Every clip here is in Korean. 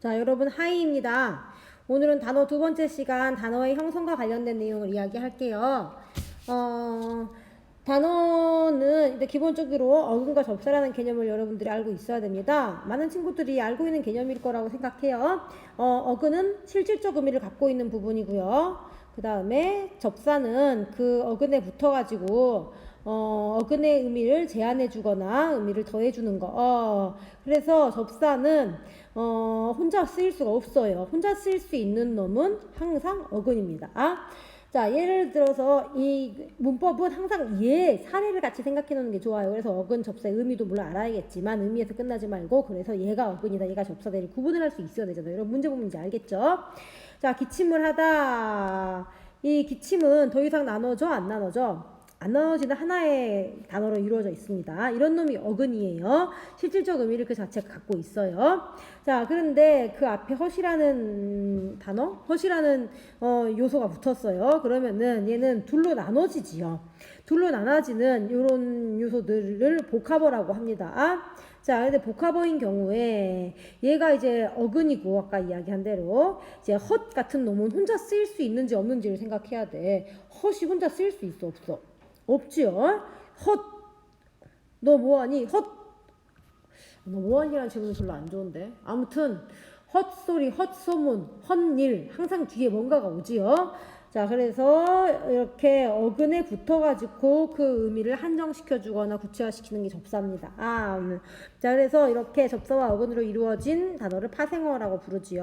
자, 여러분 하이입니다. 오늘은 단어 두 번째 시간 단어의 형성과 관련된 내용을 이야기할게요. 어, 단어는 일단 기본적으로 어근과 접사라는 개념을 여러분들이 알고 있어야 됩니다. 많은 친구들이 알고 있는 개념일 거라고 생각해요. 어, 어근은 실질적 의미를 갖고 있는 부분이고요. 그 다음에 접사는 그 어근에 붙어가지고 어, 어근의 의미를 제한해 주거나 의미를 더해 주는 거. 어, 그래서 접사는 어, 혼자 쓰일 수가 없어요. 혼자 쓰일 수 있는 놈은 항상 어근입니다. 아? 자, 예를 들어서 이 문법은 항상 예, 사례를 같이 생각해 놓는 게 좋아요. 그래서 어근, 접사의 의미도 물론 알아야겠지만 의미에서 끝나지 말고 그래서 얘가 어근이다, 얘가 접사다 를 구분을 할 수 있어야 되잖아요. 여러분 문제 보면 이제 알겠죠? 자, 기침을 하다. 이 기침은 더 이상 나눠져? 안 나눠져? 안 나눠지는 하나의 단어로 이루어져 있습니다. 이런 놈이 어근이에요. 실질적 의미를 그 자체가 갖고 있어요. 자, 그런데 그 앞에 허시라는 단어, 허시라는 어, 요소가 붙었어요. 그러면은 얘는 둘로 나눠지지요. 둘로 나눠지는 이런 요소들을 복합어라고 합니다. 자, 근데 복합어인 경우에 얘가 이제 어근이고 아까 이야기한 대로 이제 헛 같은 놈은 혼자 쓰일 수 있는지 없는지를 생각해야 돼. 헛이 혼자 쓰일 수 있어 없어? 없지요. 헛. 너 뭐하니? 헛. 너 뭐하니라는 질문은 별로 안 좋은데. 아무튼 헛소리, 헛소문, 헛일 항상 뒤에 뭔가가 오지요. 자, 그래서 이렇게 어근에 붙어가지고 그 의미를 한정시켜 주거나 구체화시키는 게 접사입니다. 아, 음. 자, 그래서 이렇게 접사와 어근으로 이루어진 단어를 파생어라고 부르지요.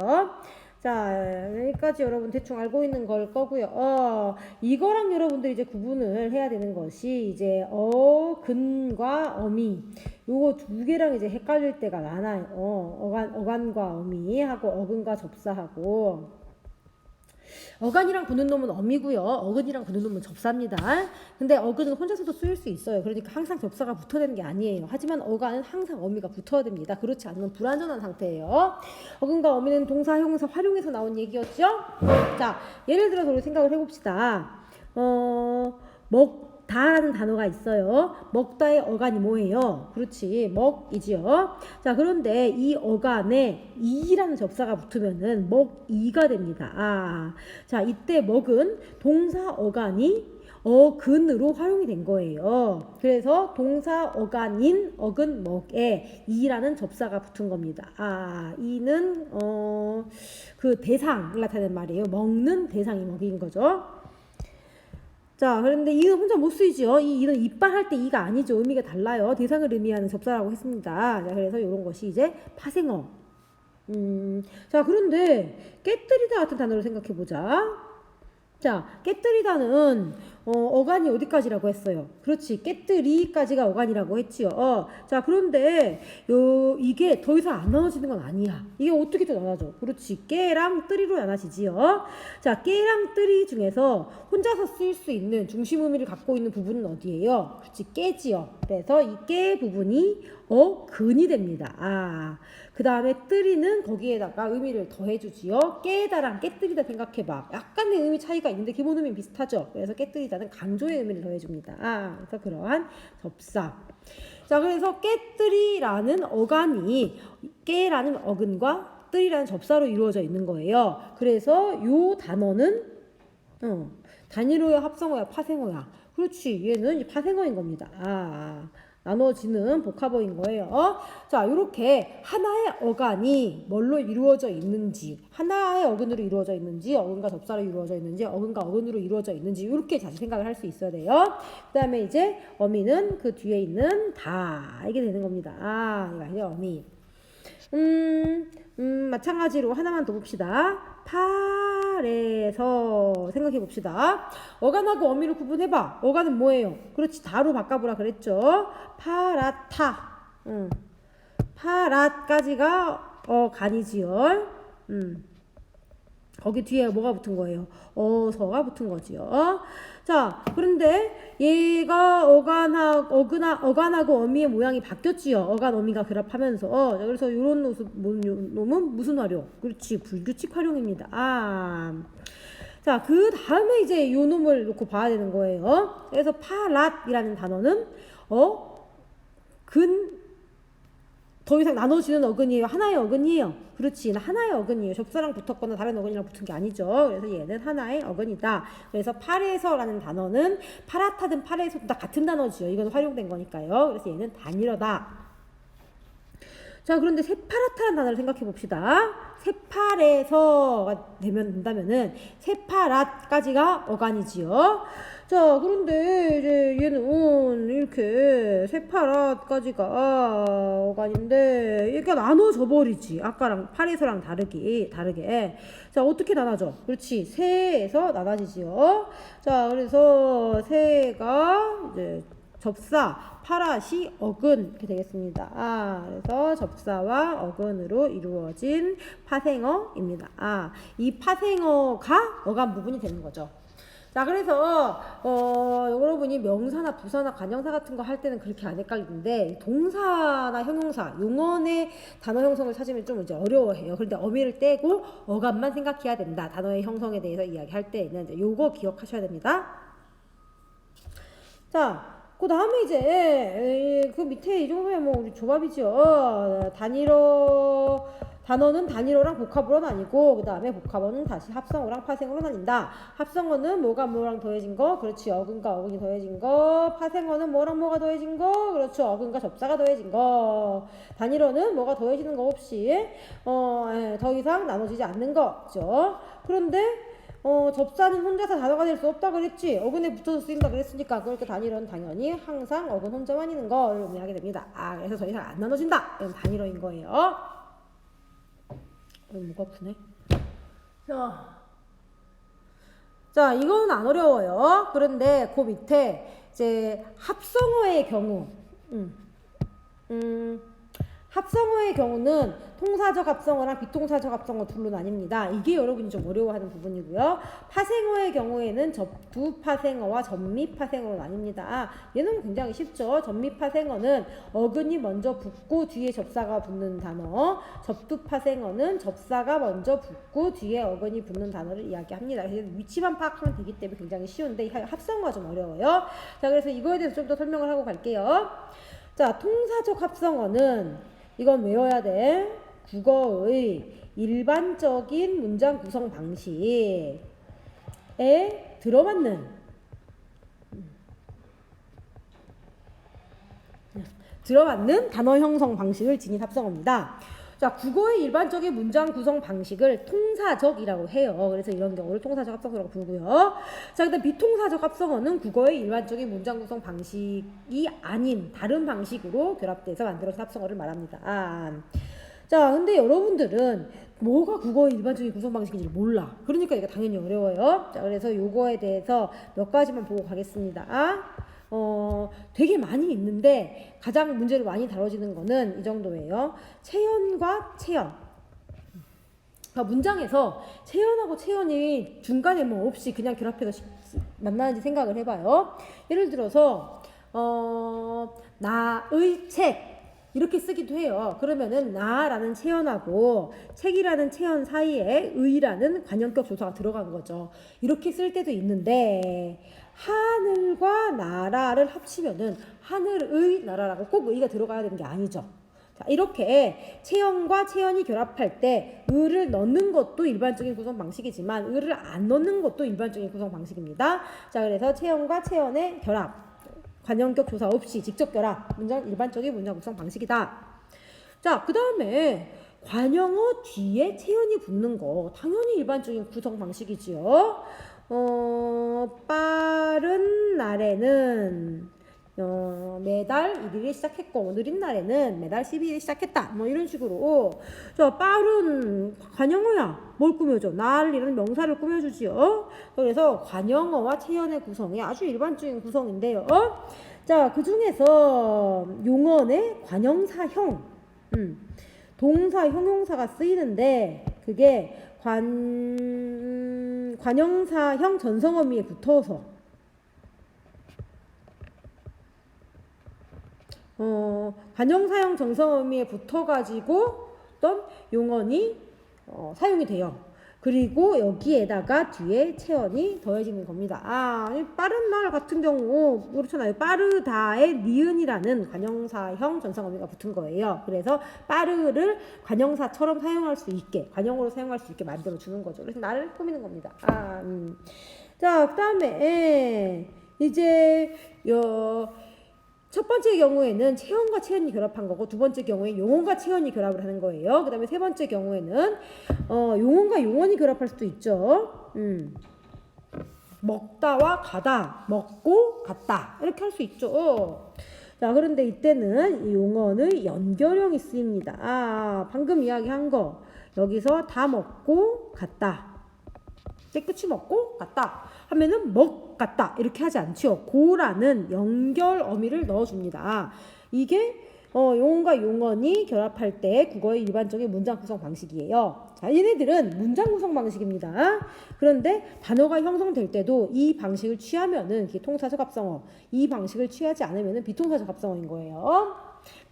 자, 여기까지 여러분 대충 알고 있는 걸 거고요. 어, 이거랑 여러분들이 이제 구분을 해야 되는 것이 이제 어 근과 어미. 요거 두 개랑 이제 헷갈릴 때가 많아요. 어, 어간, 어간과 어미 하고 어근과 접사하고. 어간이랑 붙는 놈은 어미고요. 어근이랑 붙는 놈은 접사입니다. 근데 어근은 혼자서도 쓰일 수 있어요. 그러니까 항상 접사가 붙어야 되는 게 아니에요. 하지만 어간은 항상 어미가 붙어야 됩니다. 그렇지 않으면 불완전한 상태예요. 어근과 어미는 동사, 형사, 활용해서 나온 얘기였죠? 자, 예를 들어서 우리 생각을 해봅시다. 어, 먹 다라는 단어가 있어요. 먹다의 어간이 뭐예요? 그렇지, 먹이지요. 자, 그런데 이 어간에 이라는 접사가 붙으면은 먹이가 됩니다. 아, 자, 이때 먹은 동사 어간이 어근으로 활용이 된 거예요. 그래서 동사 어간인 어근 먹에 이라는 접사가 붙은 겁니다. 아, 이는 어, 그 대상을 나타내는 말이에요. 먹는 대상이 먹인 거죠. 자, 그런데 이는 혼자 못 쓰이죠. 이 이는 이빨 할 때 이가 아니죠. 의미가 달라요. 대상을 의미하는 접사라고 했습니다. 자, 그래서 이런 것이 이제 파생어. 음, 자, 그런데 깨뜨리다 같은 단어를 생각해 보자. 자, 깨뜨리다는 어, 어간이 어디까지라고 했어요? 그렇지, 깨뜨리까지가 어간이라고 했지요. 어, 자, 그런데 요 이게 더 이상 안 나눠지는 건 아니야. 이게 어떻게 또 나눠져? 그렇지, 깨랑 뜨리로 나눠지지요. 자, 깨랑 뜨리 중에서 혼자서 쓰일 수 있는 중심 의미를 갖고 있는 부분은 어디예요? 그렇지, 깨지요. 그래서 이 깨 부분이 어근이 됩니다. 아, 그 다음에 뜨리는 거기에다가 의미를 더해주지요. 깨다랑 깨뜨리다 생각해봐. 약간의 의미 차이가 있는데 기본 의미는 비슷하죠. 그래서 깨뜨리다는 강조의 의미를 더해줍니다. 아, 그래서 그러한 접사. 자, 그래서 깨뜨리라는 어간이 깨라는 어근과 뜨리라는 접사로 이루어져 있는 거예요. 그래서 요 단어는 어, 단일어야 합성어야 파생어야. 그렇지. 얘는 파생어인 겁니다. 아. 나눠지는 복합어인 거예요. 자, 이렇게 하나의 어간이 뭘로 이루어져 있는지, 하나의 어근으로 이루어져 있는지, 어근과 접사로 이루어져 있는지, 어근과 어근으로 이루어져 있는지 이렇게 다시 생각을 할 수 있어야 돼요. 그다음에 이제 어미는 그 뒤에 있는 다 이게 되는 겁니다. 아, 이거 이제 어미. 음, 음, 마찬가지로 하나만 더 봅시다. 팔에서 생각해 봅시다. 어간하고 어미를 구분해봐. 어간은 뭐예요? 그렇지, 다로 바꿔보라 그랬죠. 파라타. 음. 파라까지가 어간이지요. 음. 거기 뒤에 뭐가 붙은 거예요? 어서가 붙은 거지요. 자, 그런데 얘가 어간하, 어근하, 어간하고 어미의 모양이 바뀌었지요. 어간, 어미가 결합하면서. 자, 그래서 이런 놈은 무슨 활용? 그렇지, 불규칙 활용입니다. 아. 자, 그 다음에 이제 요 놈을 놓고 봐야 되는 거예요. 그래서 파랏이라는 단어는, 어, 근, 더 이상 나눠지는 어근이에요. 하나의 어근이에요. 그렇지. 하나의 어근이에요. 접사랑 붙었거나 다른 어근이랑 붙은 게 아니죠. 그래서 얘는 하나의 어근이다. 그래서 팔에서라는 단어는 파라타든 팔에서든 다 같은 단어지요. 이건 활용된 거니까요. 그래서 얘는 단일어다. 자, 그런데 세파라타라는 단어를 생각해 봅시다. 세팔에서가 되면 된다면은 세파랏까지가 어간이지요. 자, 그런데 이제 얘는 이렇게 세파랏까지가 어간인데 얘가 나눠져 버리지. 아까랑 팔에서랑 다르기 다르게. 자, 어떻게 나눠져? 그렇지. 세에서 나눠지지요. 자, 그래서 세가 이제 접사, 파라시, 어근 이렇게 되겠습니다. 아, 그래서 접사와 어근으로 이루어진 파생어입니다. 아, 이 파생어가 어간 부분이 되는 거죠. 자, 그래서 어, 여러분이 명사나 부사나 관형사 같은 거 할 때는 그렇게 안 헷갈리는데 동사나 형용사, 용언의 단어 형성을 찾으면 좀 이제 어려워해요. 그런데 어미를 떼고 어감만 생각해야 된다. 단어의 형성에 대해서 이야기할 때는 요거 기억하셔야 됩니다. 자, 그 다음에 이제 그 밑에 이 정도면 뭐 우리 조밥이죠. 단일어 단어는 단일어랑 복합으로 나뉘고 그 다음에 복합어는 다시 합성어랑 파생어로 나뉜다. 합성어는 뭐가 뭐랑 더해진 거, 그렇지. 어근과 어근이 더해진 거. 파생어는 뭐랑 뭐가 더해진 거, 그렇죠. 어근과 접사가 더해진 거. 단일어는 뭐가 더해지는 거 없이 어, 예, 더 이상 나눠지지 않는 거죠. 그런데 어, 접사는 혼자서 단어가 될 수 없다 그랬지. 어근에 붙어서 쓰인다 그랬으니까 그러니까 단일어는 당연히 항상 어근 혼자만 있는 거를 의미하게 됩니다. 아, 그래서 더 이상 안 나눠진다. 이건 단일어인 거예요. 어, 목 아프네. 자, 자, 이거는 안 어려워요. 그런데 그 밑에 이제 합성어의 경우, 음, 음, 합성어의 경우는 통사적 합성어랑 비통사적 합성어 둘로 나뉩니다. 이게 여러분이 좀 어려워하는 부분이고요. 파생어의 경우에는 접두 파생어와 전미 파생어로 나뉩니다. 아, 얘는 굉장히 쉽죠. 전미 파생어는 어근이 먼저 붙고 뒤에 접사가 붙는 단어. 접두 파생어는 접사가 먼저 붙고 뒤에 어근이 붙는 단어를 이야기합니다. 위치만 파악하면 되기 때문에 굉장히 쉬운데 합성어가 좀 어려워요. 자, 그래서 이거에 대해서 좀 더 설명을 하고 갈게요. 자, 통사적 합성어는 이건 외워야 돼. 국어의 일반적인 문장 구성 방식에 들어맞는 들어맞는 단어 형성 방식을 지닌 합성어입니다. 자, 국어의 일반적인 문장 구성 방식을 통사적이라고 해요. 그래서 이런 경우를 통사적 합성어라고 부르고요. 자, 그다음 비통사적 합성어는 국어의 일반적인 문장 구성 방식이 아닌 다른 방식으로 결합돼서 만들어진 합성어를 말합니다. 아. 자, 근데 여러분들은 뭐가 국어의 일반적인 구성 방식인지 몰라. 그러니까 이게 당연히 어려워요. 자, 그래서 요거에 대해서 몇 가지만 보고 가겠습니다. 어, 되게 많이 있는데 가장 문제를 많이 다뤄지는 거는 이 정도예요. 체연과 체연. 그러니까 문장에서 체연하고 체연이 중간에 뭐 없이 그냥 결합해서 시- 만나는지 생각을 해봐요. 예를 들어서 어, 나의 책 이렇게 쓰기도 해요. 그러면은 나라는 체연하고 책이라는 체연 사이에 의라는 관형격 조사가 들어간 거죠. 이렇게 쓸 때도 있는데 하늘과 나라를 합치면은 하늘의 나라라고 꼭 의가 들어가야 되는 게 아니죠. 자, 이렇게 체연과 체연이 결합할 때 의를 넣는 것도 일반적인 구성 방식이지만 의를 안 넣는 것도 일반적인 구성 방식입니다. 자, 그래서 체연과 체연의 결합. 관형격 조사 없이 직접 결합. 문장 일반적인 문장 구성 방식이다. 자, 그다음에 관형어 뒤에 체연이 붙는 거 당연히 일반적인 구성 방식이지요. 어, 빠른 날에는 어, 매달 1일에 시작했고 느린 날에는 매달 12일에 시작했다. 뭐 이런 식으로 저 빠른 관형어야. 뭘 꾸며줘? 날이라는 명사를 꾸며주지요. 그래서 관형어와 체연의 구성이 아주 일반적인 구성인데요. 자, 그 중에서 용언의 관형사형, 음, 동사, 형용사가 쓰이는데 그게 관 관형사형 전성어미에 붙어서 어, 관형사형 전성어미에 붙어가지고 어떤 용언이 어, 사용이 돼요. 그리고 여기에다가 뒤에 체언이 더해지는 겁니다. 아, 이 빠른 말 같은 경우 그렇잖아요. 빠르다의 니은이라는 관형사형 전상어미가 붙은 거예요. 그래서 빠르를 관형사처럼 사용할 수 있게, 관형으로 사용할 수 있게 만들어 주는 거죠. 그래서 나를 꾸미는 겁니다. 아, 음. 자, 그다음에 이제 요. 첫 번째 경우에는 체온과 체온이 결합한 거고 두 번째 경우에 용언과 체온이 결합을 하는 거예요. 그 다음에 세 번째 경우에는 어, 용언과 용언이 결합할 수도 있죠. 음. 먹다와 가다, 먹고 갔다 이렇게 할 수 있죠. 자, 그런데 이때는 이 용언의 연결형이 쓰입니다. 아, 방금 이야기한 거 여기서 다 먹고 갔다. 깨끗이 먹고 갔다 하면은 먹 갔다 이렇게 하지 않죠. 고라는 연결 어미를 넣어줍니다. 이게 어, 용언과 용언이 결합할 때 국어의 일반적인 문장 구성 방식이에요. 자, 얘네들은 문장 구성 방식입니다. 그런데 단어가 형성될 때도 이 방식을 취하면은 통사적 합성어, 이 방식을 취하지 않으면은 비통사적 합성어인 거예요.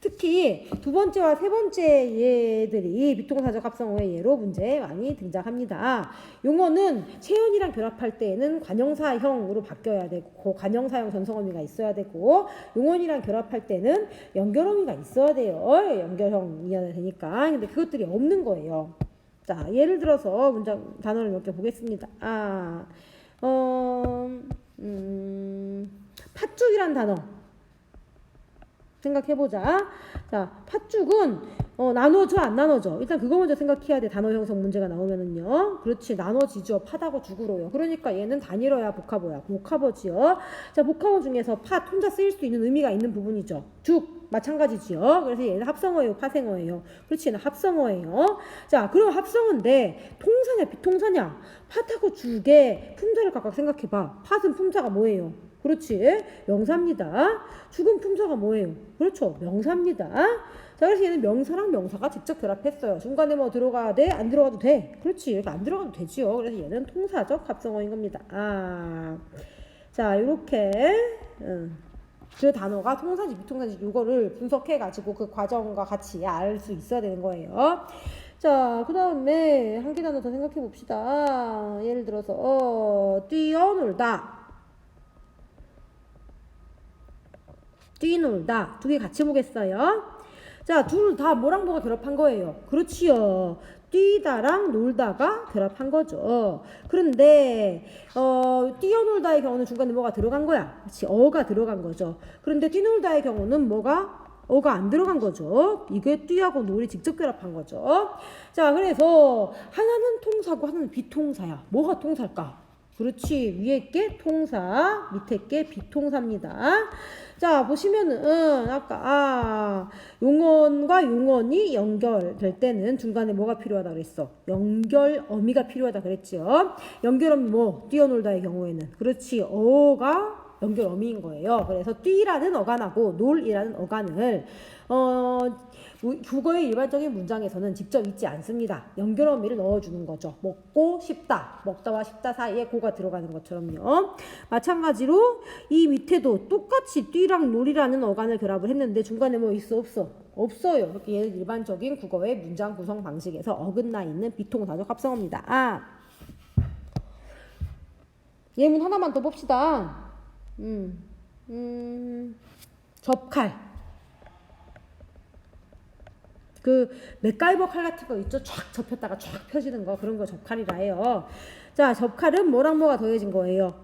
특히 두 번째와 세 번째 예들이 비통사적 합성어의 예로 문제에 많이 등장합니다. 용어는 체온이랑 결합할 때에는 관형사형으로 바뀌어야 되고 관형사형 전성어미가 있어야 되고 용언이랑 결합할 때는 연결어미가 있어야 돼요. 연결형이어야 되니까. 근데 그것들이 없는 거예요. 자, 예를 들어서 문장 단어를 몇 개 보겠습니다. 아, 어, 음, 팥죽이란 단어. 생각해보자. 자, 팥죽은 어, 나눠져 안 나눠져? 일단 그거 먼저 생각해야 돼. 단어 형성 문제가 나오면은요. 그렇지 나눠지죠. 팥하고 죽으로요. 그러니까 얘는 단일어야 복합어야. 복합어지요. 자, 복합어 중에서 팥 혼자 쓰일 수 있는 의미가 있는 부분이죠. 죽 마찬가지지요. 그래서 얘는 합성어예요, 파생어예요. 그렇지, 얘는 합성어예요. 자, 그럼 합성어인데 통사냐, 비통사냐? 팥하고 죽의 품사를 각각 생각해봐. 팥은 품사가 뭐예요? 그렇지, 명사입니다. 죽은 품사가 뭐예요? 그렇죠, 명사입니다. 자, 그래서 얘는 명사랑 명사가 직접 결합했어요. 중간에 뭐 들어가야 돼? 안 들어가도 돼? 그렇지, 이렇게 안 들어가도 되지요. 그래서 얘는 통사적 합성어인 겁니다. 아, 자, 이렇게. 음. 그 단어가 통사지 비통사지 이거를 분석해 가지고 그 과정과 같이 알 수 있어야 되는 거예요. 자, 그 다음에 한 개 단어 더 생각해 봅시다. 예를 들어서 어, 뛰어놀다. 뛰놀다 두 개 같이 보겠어요. 자, 둘 다 뭐랑 뭐가 결합한 거예요? 그렇지요. 뛰다랑 놀다가 결합한 거죠. 그런데 어, 뛰어놀다의 경우는 중간에 뭐가 들어간 거야? 그렇지, 어가 들어간 거죠. 그런데 뛰놀다의 경우는 뭐가 어가 안 들어간 거죠. 이게 뛰하고 놀이 직접 결합한 거죠. 자, 그래서 하나는 통사고 하나는 비통사야. 뭐가 통사일까? 그렇지. 위에 게 통사, 밑에 게 비통사입니다. 자, 보시면은, 아까, 아, 용언과 용언이 연결될 때는 중간에 뭐가 필요하다 그랬어? 연결 어미가 필요하다 그랬죠. 연결 어미 뭐? 뛰어놀다의 경우에는. 그렇지. 어가 연결 어미인 거예요. 그래서 뛰라는 어간하고 놀이라는 어간을, 어, 국어의 일반적인 문장에서는 직접 있지 않습니다. 연결 어미를 넣어주는 거죠. 먹고 싶다. 먹다와 싶다 사이에 고가 들어가는 것처럼요. 마찬가지로 이 밑에도 똑같이 뛰랑 놀이라는 어간을 결합을 했는데 중간에 뭐 있어 없어? 없어요. 이렇게 얘는 일반적인 국어의 문장 구성 방식에서 어긋나 있는 비통사적 합성어입니다. 아. 예문 하나만 더 봅시다. 음, 음, 접칼. 그 맥가이버 칼 같은 거 있죠? 쫙 접혔다가 쫙 펴지는 거 그런 거 접칼이라 해요. 자, 접칼은 뭐랑 뭐가 더해진 거예요?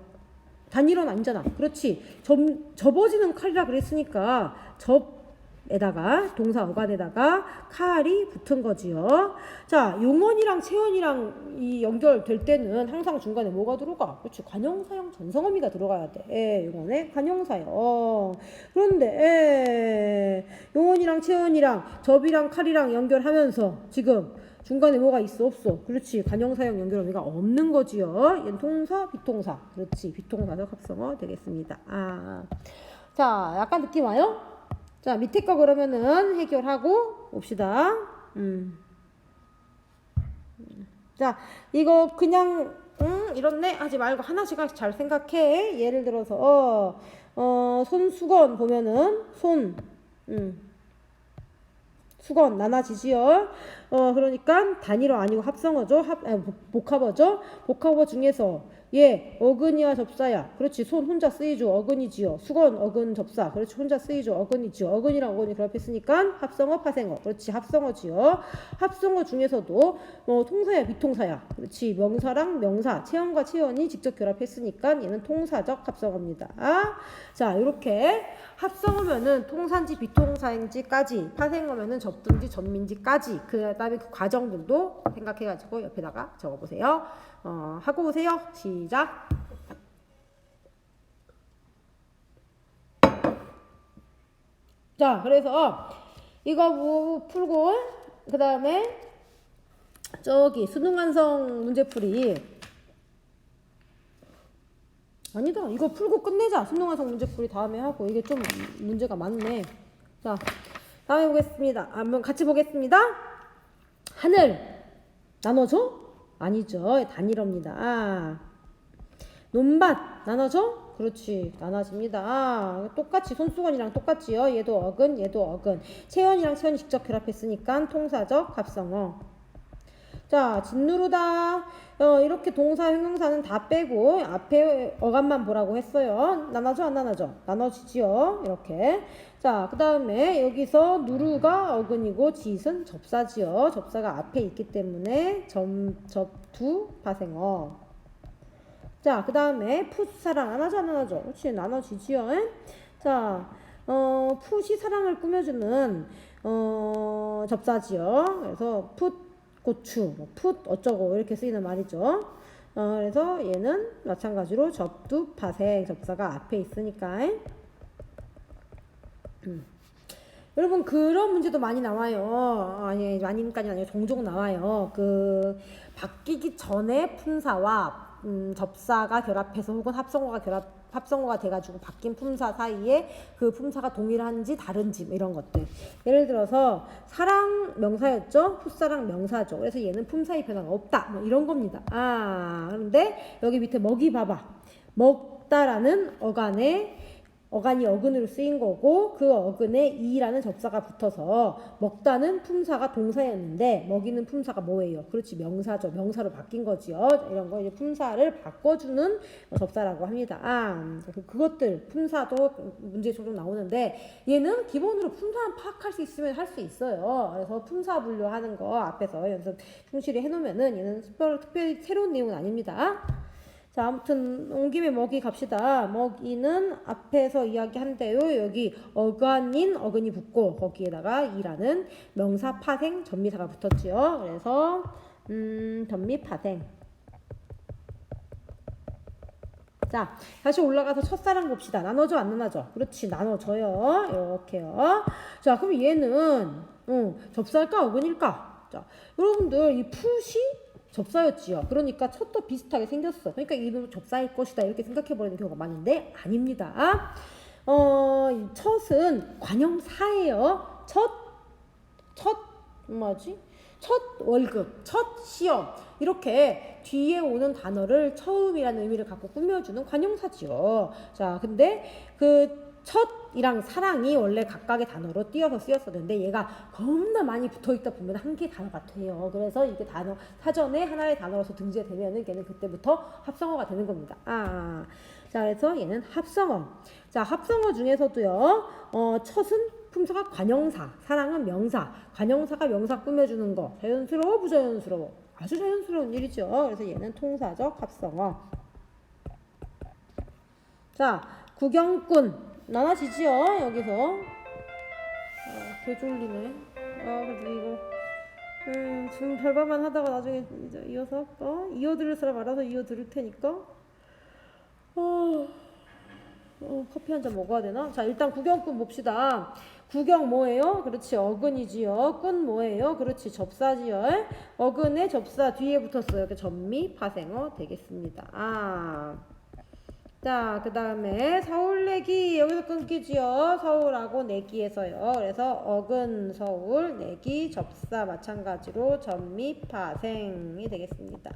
단일어는 아니잖아. 그렇지. 접, 접어지는 칼이라 그랬으니까 접 에다가 동사 어간에다가 칼이 붙은 거지요. 자, 용언이랑 체언이랑 이 연결될 때는 항상 중간에 뭐가 들어가? 그렇지. 관형사형 전성어미가 들어가야 돼. 예, 용언에 관형사형. 그런데 예, 용언이랑 체언이랑 접이랑 칼이랑 연결하면서 지금 중간에 뭐가 있어 없어 그렇지 관형사형 연결어미가 없는 거지요 얘는 통사 비통사 그렇지 비통사적 합성어 되겠습니다 아자 약간 느낌 와요 자 밑에 거 그러면은 해결하고 봅시다 음. 자 이거 그냥 음 이렇네 하지 말고 하나씩 하나씩 잘 생각해 예를 들어서 어, 어 손수건 보면은 손 음. 수건 나눠지지요. 어 그러니까 단일어 아니고 합성어죠. 합 아, 복- 복합어죠. 복합어 중에서 예 어근이와 접사야. 그렇지 손 혼자 쓰이죠. 어근이지요. 수건 어근 접사. 그렇지 혼자 쓰이죠. 어근이지요. 어근이랑 어근이 결합했으니까 합성어 파생어. 그렇지 합성어지요. 합성어 중에서도 어, 통사야 비통사야. 그렇지 명사랑 명사 체언과 체언이 직접 결합했으니까 얘는 통사적 합성어입니다. 자 이렇게 합성어면은 통산지 비통사인지까지 파생어면은 접등지 전민지까지 그 다음에 그 과정들도 생각해가지고 옆에다가 적어보세요. 어, 하고 오세요. 시작. 자 그래서 이거 뭐 풀고 그 다음에 저기 수능 완성 문제풀이 아니다. 이거 풀고 끝내자. 수능 완성 문제풀이 다음에 하고 이게 좀 문제가 많네. 자, 다음에 보겠습니다. 한번 같이 보겠습니다. 하늘 나눠줘? 아니죠. 단일어입니다. 논밭 나눠줘? 그렇지 나눠집니다. 똑같이 손수건이랑 똑같지요. 얘도 어근, 얘도 어근. 채연이랑 채연이 직접 결합했으니까 통사적 합성어. 자, 진누르다. 어, 이렇게 동사, 형용사는 다 빼고 앞에 어감만 보라고 했어요. 나눠져, 안 나눠져? 나눠지지요. 이렇게. 자, 그 다음에 여기서 누르가 어근이고 짓은 접사지요. 접사가 앞에 있기 때문에 점, 접두, 파생어. 자, 그 다음에 풋사랑 나눠져, 안 나눠져? 그렇지, 나눠지지요. 에? 자, 어, 풋이 사랑을 꾸며주는, 어, 접사지요. 그래서 풋, 고추, 뭐풋 어쩌고 이렇게 쓰이는 말이죠. 어, 그래서 얘는 마찬가지로 접두 파생 접사가 앞에 있으니까. 음. 여러분 그런 문제도 많이 나와요. 아니 많이까지는 아니고 종종 나와요. 그 바뀌기 전에 품사와 음, 접사가 결합해서 혹은 합성어가 결합 합성어가 돼가지고 바뀐 품사 사이에 그 품사가 동일한지 다른지 뭐 이런 것들. 예를 들어서 사랑 명사였죠. 풋사랑 명사죠. 그래서 얘는 품사의 변화가 없다. 뭐 이런 겁니다. 아 그런데 여기 밑에 먹이 봐봐. 먹다라는 어간에 어간이 어근으로 쓰인 거고 그 어근에 이라는 접사가 붙어서 먹다는 품사가 동사였는데 먹이는 품사가 뭐예요? 그렇지 명사죠. 명사로 바뀐 거지요. 이런 거 이제 품사를 바꿔주는 접사라고 합니다. 아, 그- 그것들 품사도 문제 종종 나오는데 얘는 기본으로 품사만 파악할 수 있으면 할 수 있어요. 그래서 품사 분류하는 거 앞에서 연습 충실히 해놓으면은 얘는 특별, 특별히 새로운 내용은 아닙니다. 자, 아무튼 온 김에 먹이 갑시다. 먹이는 앞에서 이야기한대요. 여기 어간인 어근이 붙고 거기에다가 이라는 명사 파생 전미사가 붙었지요. 그래서 음, 전미 파생. 자, 다시 올라가서 첫사랑 봅시다. 나눠줘, 안 나눠줘? 그렇지, 나눠줘요. 이렇게요. 자, 그럼 얘는, 어, 접사일까, 어근일까? 자, 여러분들, 이 풋이 접사였지요. 그러니까 첫도 비슷하게 생겼어. 그러니까 이놈 접사일 것이다. 이렇게 생각해버리는 경우가 많은데, 아닙니다. 어, 이 첫은 관형사예요. 첫, 첫, 뭐지? 첫 월급, 첫 시험 이렇게 뒤에 오는 단어를 처음이라는 의미를 갖고 꾸며주는 관용사지요. 자, 근데 그 첫 이랑 사랑이 원래 각각의 단어로 띄어서 쓰였었는데 얘가 겁나 많이 붙어 있다 보면 한 개 단어가 돼요. 그래서 이게 단어 사전에 하나의 단어로서 등재가 되면은 걔는 그때부터 합성어가 되는 겁니다. 아, 자, 그래서 얘는 합성어. 자, 합성어 중에서도요, 어, 첫은 품사가 관형사, 사랑은 명사, 관형사가 명사 꾸며주는 거 자연스러워 부자연스러워 아주 자연스러운 일이죠. 그래서 얘는 통사적 합성어. 자, 구경꾼 나눠지지요 여기서. 아, 개 졸리네. 아, 그래도 이거. 음, 지금 별발만 하다가 나중에 이제 이어서 할까? 이어들을 사람 알아서 이어들을 테니까. 어, 어, 커피 한 잔 먹어야 되나? 자, 일단 구경꾼 봅시다. 구경 뭐예요? 그렇지, 어근이지요. 꾼 뭐예요? 그렇지, 접사지요. 어근에 접사 뒤에 붙었어요. 이렇게 전미, 파생어 되겠습니다. 아. 자, 그 다음에 서울 내기 여기서 끊기지요. 서울하고 내기에서요. 그래서 어근 서울 내기 접사 마찬가지로 전미 파생이 되겠습니다.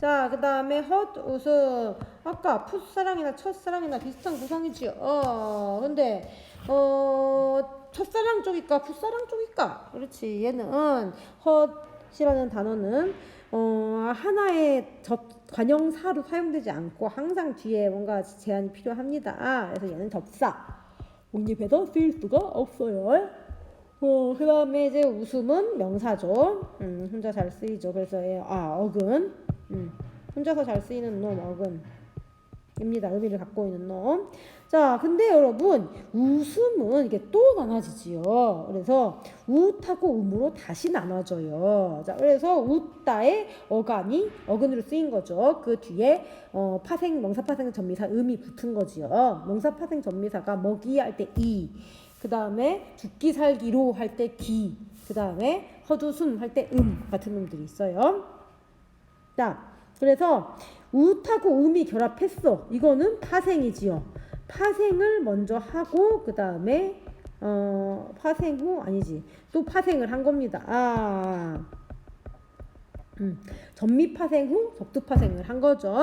자, 그 다음에 헛 웃음. 아까 풋사랑이나 첫사랑이나 비슷한 구성이지요. 어, 근데 어 첫사랑 쪽일까 풋사랑 쪽일까? 그렇지. 얘는 헛이라는 단어는 어, 하나의 접 관형사로 사용되지 않고 항상 뒤에 뭔가 제한이 필요합니다. 그래서 얘는 접사. 옥립해서 쓰일 수가 없어요. 어, 그 다음에 이제 웃음은 명사죠. 음, 혼자 잘 쓰이죠. 그래서 얘, 아, 어근. 음, 혼자서 잘 쓰이는 놈, 어근. 입니다. 의미를 갖고 있는 놈. 자, 근데 여러분, 웃음은 이게 또 나눠지지요. 그래서 웃하고 음으로 다시 나눠져요. 자, 그래서 웃다의 어간이 어근으로 쓰인 거죠. 그 뒤에 어, 파생, 명사 파생 전미사 음이 붙은 거지요. 명사 파생 전미사가 먹이 할 때 이, 그 다음에 죽기 살기로 할 때 기, 그 다음에 허두순 할 때 음 같은 놈들이 있어요. 자, 그래서 웃하고 음이 결합했어. 이거는 파생이지요. 파생을 먼저 하고 그 다음에 어 파생 후 아니지 또 파생을 한 겁니다. 아. 음, 전미 파생 후 접두 파생을 한 거죠.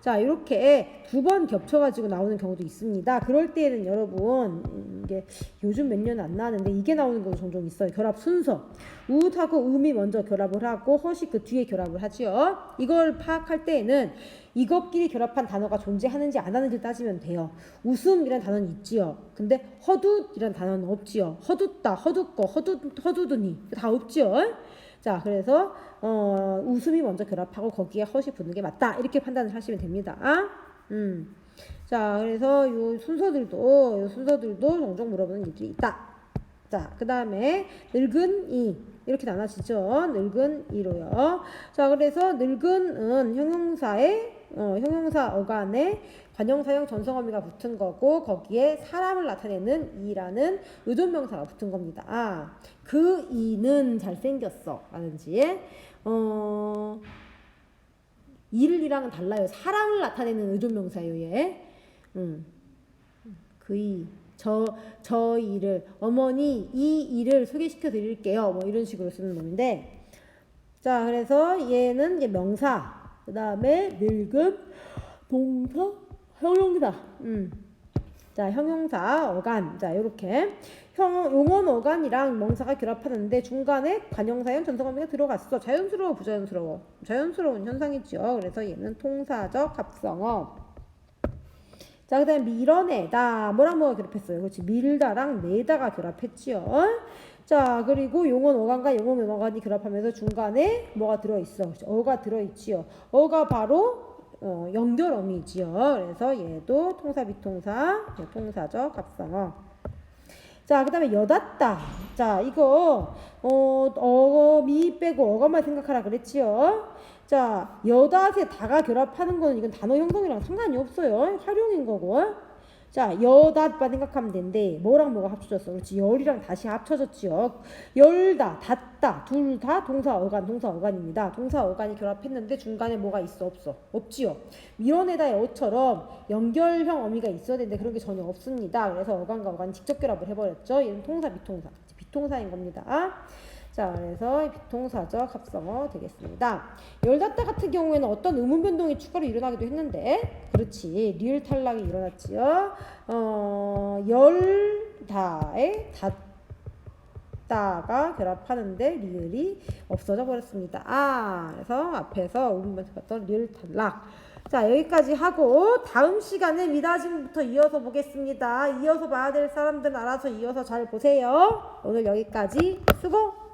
자, 이렇게 두 번 겹쳐가지고 나오는 경우도 있습니다. 그럴 때에는 여러분, 음, 이게 요즘 몇 년 안 나는데 이게 나오는 경우 종종 있어요. 결합 순서. 우하고 음이 먼저 결합을 하고 허시 그 뒤에 결합을 하지요. 이걸 파악할 때에는 이것끼리 결합한 단어가 존재하는지 안 하는지 따지면 돼요. 웃음이란 단어는 있지요. 근데 허둣이란 단어는 없지요. 허둣다, 허둣거, 허둣, 허두더니 다 없지요. 자, 그래서 어, 웃음이 먼저 결합하고 거기에 헛이 붙는 게 맞다. 이렇게 판단을 하시면 됩니다. 음. 자, 그래서 요 순서들도 요 순서들도 종종 물어보는 일들이 있다. 자, 그 다음에 늙은 이 이렇게 나눠지죠. 늙은 이로요. 자, 그래서 늙은은 형용사의 어, 형용사 어간에 관형사형 전성어미가 붙은 거고 거기에 사람을 나타내는 이라는 의존명사가 붙은 겁니다. 아, 그 이는 잘생겼어. 라는지 어, 이를이랑은 달라요. 사람을 나타내는 의존명사예요. 얘. 음. 그이 저, 저 일을 어머니 이 일을 소개시켜 드릴게요. 뭐 이런 식으로 쓰는 놈인데 자 그래서 얘는 이제 명사 그 다음에 늙음 동사 형용사 음. 자 형용사 어간 자 요렇게 형, 용언 어간이랑 명사가 결합하는데 중간에 관형사형 전성어미가 들어갔어 자연스러워 부자연스러워 자연스러운 현상이죠 그래서 얘는 통사적 합성어 자, 그 다음에 밀어내다. 뭐랑 뭐가 결합했어요? 그렇지. 밀다랑 내다가 결합했지요. 자, 그리고 용언 어간과 용언 어간이 결합하면서 중간에 뭐가 들어있어? 그렇지. 어가 들어있지요. 어가 바로 어, 연결어미지요. 그래서 얘도 통사, 비통사, 통사적 합성어. 자, 그 다음에 여닫다. 자, 이거, 어, 어, 미 빼고 어감만 생각하라 그랬지요. 자, 여닷에 다가 결합하는 거는 이건 단어 형성이랑 상관이 없어요. 활용인 거고. 자, 여닷바 생각하면 되는데 뭐랑 뭐가 합쳐졌어? 그렇지. 열이랑 다시 합쳐졌지요. 열다, 닫다, 둘 다 동사 어간, 동사 어간입니다. 동사 어간이 결합했는데 중간에 뭐가 있어? 없어? 없지요. 밀어내다의 어처럼 연결형 어미가 있어야 되는데 그런 게 전혀 없습니다. 그래서 어간과 어간이 직접 결합을 해버렸죠. 얘는 통사, 비통사. 비통사인 겁니다. 자, 그래서 비통사적 합성어 되겠습니다. 열닫다 같은 경우에는 어떤 의문 변동이 추가로 일어나기도 했는데, 그렇지. 리을 탈락이 일어났지요. 어, 열다에 닫다가 결합하는데 리을이 없어져 버렸습니다. 아, 그래서 앞에서 의문 변동 봤던 리을 탈락. 자, 여기까지 하고 다음 시간에 미다짐부터 이어서 보겠습니다. 이어서 봐야 될 사람들은 알아서 이어서 잘 보세요. 오늘 여기까지 수고!